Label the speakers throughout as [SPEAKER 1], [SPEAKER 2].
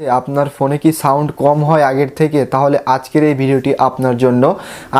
[SPEAKER 1] আপনার ফোনে কি সাউন্ড কম হয় আগের থেকে? তাহলে আজকের এই ভিডিওটি আপনার জন্য।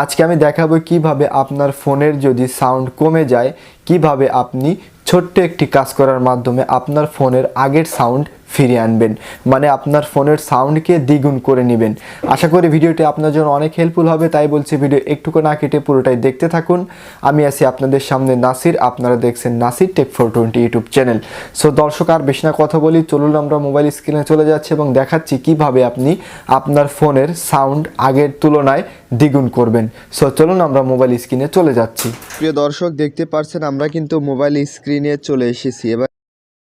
[SPEAKER 1] আজকে আমি দেখাবো কীভাবে আপনার ফোনের যদি সাউন্ড কমে যায়, কীভাবে আপনি ছোট্ট একটি কাজ করার মাধ্যমে আপনার ফোনের আগের সাউন্ড ফিরিয়ে আনবেন। মানে আপনার ফোনের সাউন্ডকে দ্বিগুণ করে নেবেন। আশা করি ভিডিওটি আপনার জন্য অনেক হেল্পফুল হবে, তাই বলছি ভিডিও একটুকু না কেটে পুরোটাই দেখতে থাকুন। আমি আছি আপনাদের সামনে নাসির, আপনারা দেখছেন Nasir tech four twenty YouTube channel so দর্শক, আর বেশি না কথা বলি, চলুন আমরা মোবাইল স্ক্রিনে চলে যাচ্ছি এবং দেখাচ্ছি কীভাবে আপনি আপনার ফোনের সাউন্ড আগের তুলনায় দ্বিগুণ করবেন। সো চলুন আমরা মোবাইল স্ক্রিনে চলে যাচ্ছি। প্রিয় দর্শক, দেখতে পারছেন আমরা কিন্তু মোবাইল স্ক্রিনে চলে এসেছি। এবার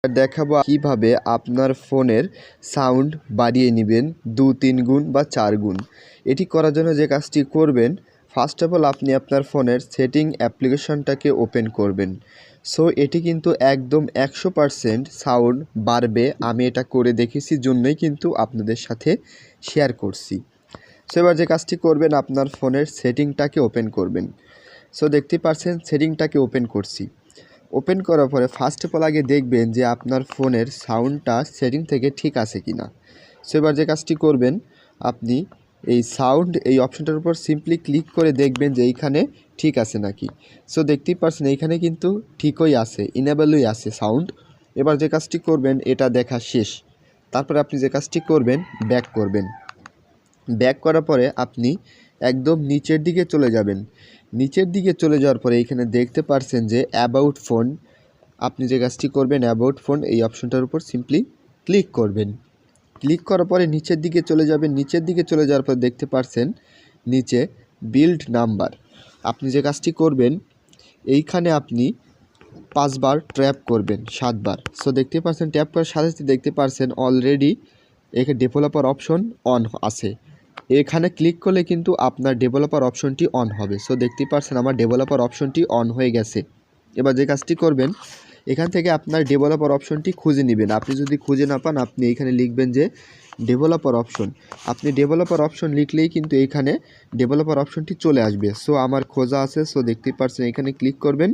[SPEAKER 1] দেখাবো কীভাবে আপনার ফোনের সাউন্ড বাড়িয়ে নেবেন দু, তিন গুণ বা চার গুণ। এটি করার জন্য যে কাজটি করবেন ফার্স্ট অফ অল আপনি আপনার ফোনের সেটিং অ্যাপ্লিকেশনটাকে ওপেন করবেন। সো এটি কিন্তু একদম একশো পারসেন্ট সাউন্ড বাড়বে। আমি এটা করে দেখেছি, জন্যই কিন্তু আপনাদের সাথে শেয়ার করছি। সো এবার যে কাজটি করবেন, আপনার ফোনের সেটিংটাকে ওপেন করবেন। সো দেখতে পাচ্ছেন সেটিংটাকে ওপেন করছি। ওপেন করার পরে ফার্স্ট অফ অল আগে দেখবেন যে আপনার ফোনের সাউন্ডটা সেটিং থেকে ঠিক আছে কি না সো এবার যে কাজটি করবেন, আপনি এই সাউন্ড এই অপশনটার উপর সিম্পলি ক্লিক করে দেখবেন যে এইখানে ঠিক আছে নাকি। সো দেখতেই পারছেন এইখানে কিন্তু ঠিকই আছে ইনেবলই আছে সাউন্ড এবার যে কাজটি করবেন, এটা দেখা শেষ। তারপরে আপনি যে কাজটি করবেন ব্যাক করবেন। ব্যাক করার পরে আপনি একদম নিচের দিকে চলে যাবেন। নিচের দিকে চলে যাওয়ার পরে এখানে দেখতে পারছেন যে অ্যাবাউট ফোন আপনি যে কাজটি করবেন অ্যাবাউট ফোন এই অপশনটার উপর সিম্পলি ক্লিক করবেন। ক্লিক করার পরে নিচের দিকে চলে যাবেন। নিচের দিকে চলে যাওয়ার পর দেখতে পারছেন নিচে বিল্ড নাম্বার আপনি যে কাজটি করবেন, এইখানে আপনি পাঁচবার ট্র্যাপ করবেন, সাতবার। সো দেখতে পাচ্ছেন ট্যাপ করার সাথে সাথে দেখতে পাচ্ছেন অলরেডি এখানে ডেভেলপার অপশন অন আছে। এখানে ক্লিক করলে কিন্তু আপনার ডেভেলপার অপশনটি অন হবে। সো দেখতেই পাচ্ছেন আমার ডেভেলপার অপশনটি অন হয়ে গেছে। এবার যে কাজটি করবেন, এখান থেকে আপনার ডেভেলপার অপশনটি খুঁজে নেবেন। আপনি যদি খুঁজে না পান, আপনি এখানে লিখবেন যে ডেভেলপার অপশন আপনি ডেভেলপার অপশন লিখলেই কিন্তু এখানে ডেভেলপার অপশনটি চলে আসবে। সো আমার খোঁজা আছে। সো দেখতেই পাচ্ছেন এখানে ক্লিক করবেন।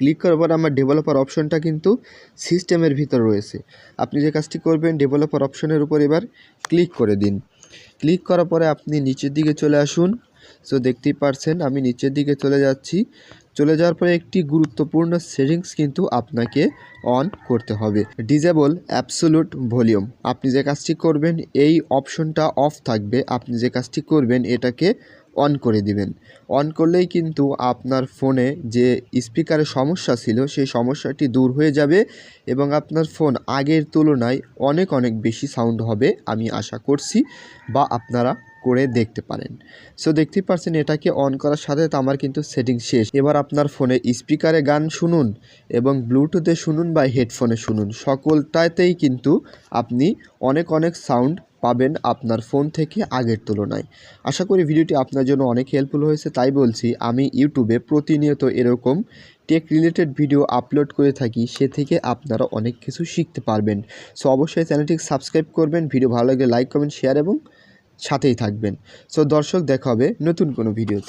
[SPEAKER 1] ক্লিক করার পর আমার ডেভেলপার অপশনটা কিন্তু সিস্টেমের ভিতর রয়েছে। আপনি যে কাজটি করবেন ডেভেলপার অপশনের উপর এবার ক্লিক করে দিন। ক্লিক করার পরে আপনি নিচের দিকে চলে আসুন। সো দেখতেই পারছেন, আমি নিচের দিকে চলে যাচ্ছি। চলে যাওয়ার পরে একটি গুরুত্বপূর্ণ সেটিংস কিন্তু আপনাকে অন করতে হবে। ডিজেবল অ্যাবসোলুট ভলিউম আপনি যে কাজটি করবেন, এই অপশনটা অফ থাকবে। আপনি যে কাজটি করবেন, এটাকে অন করে দিবেন। অন করলেই কিন্তু আপনার ফোনে যে স্পিকারে সমস্যা ছিল, সেই সমস্যাটি দূর হয়ে যাবে এবং আপনার ফোন আগের তুলনায় অনেক অনেক বেশি সাউন্ড হবে, আমি আশা করছি, বা আপনারা করে দেখতে পারেন। সো দেখতেই পাচ্ছেন এটাকে অন করার সাথে সাথে আমার কিন্তু সেটিং শেষ। এবার আপনার ফোনে স্পিকারে গান শুনুন এবং ব্লুটুথে শুনুন বা হেডফোনে শুনুন। সকলটাতেই কিন্তু আপনি অনেক অনেক সাউন্ড পাবেন আপনার ফোন থেকে আগের তুলনায়। আশা করি ভিডিওটি আপনার জন্য অনেক হেল্পফুল হয়েছে, তাই বলছি আমি ইউটিউবে প্রতিনিয়ত এরকম টেক রিলেটেড ভিডিও আপলোড করে থাকি, সে থেকে আপনারা অনেক কিছু শিখতে পারবেন। সো অবশ্যই চ্যানেলটি সাবস্ক্রাইব করবেন ভিডিও ভালো লাগলে লাইক কমেন্ট শেয়ার এবং সাথেই থাকবেন। সো দর্শক, দেখা হবে নতুন কোনো ভিডিওতে